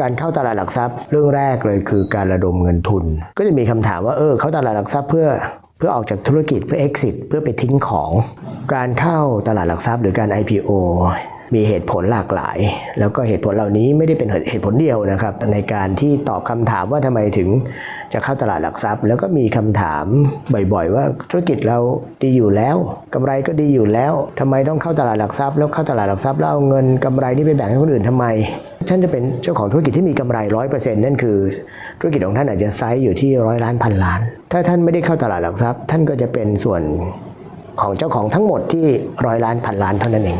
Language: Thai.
การเข้าตลาดหลักทรัพย์ เรื่องแรกเลยคือการระดมเงินทุน ก็จะมีคำถามว่าเออเข้าตลาดหลักทรัพย์เพื่อเพื่อออกจากธุรกิจเพื่อ exit เพื่อไปทิ้งของ การเข้าตลาดหลักทรัพย์หรือการ IPO มีเหตุผลหลากหลาย แล้วก็เหตุผลเหล่านี้ไม่ได้เป็นเหตุผลเดียวนะครับ ในการที่ตอบคำถามว่าทำไมถึงจะเข้าตลาดหลักทรัพย์ แล้วก็มีคำถามบ่อยๆ ว่าธุรกิจเราดีอยู่แล้วกำไรก็ดีอยู่แล้วทำไมต้องเข้าตลาดหลักทรัพย์ แล้วเข้าตลาดหลักทรัพย์แล้วเอาเงินกำไรนี้ไปแบ่งให้คนอื่นทำไม ท่านจะเป็นเจ้าของธุรกิจที่มีกำไรร้อยเปอร์เซ็นต์นั่นคือ ธุรกิจของท่านอาจจะไซส์อยู่ที่ร้อยล้านพันล้าน ถ้าท่านไม่ได้เข้าตลาดหลักทรัพย์ ท่านก็จะเป็นส่วนของเจ้าของทั้งหมดที่ร้อยล้านพันล้านเท่านั้นเอง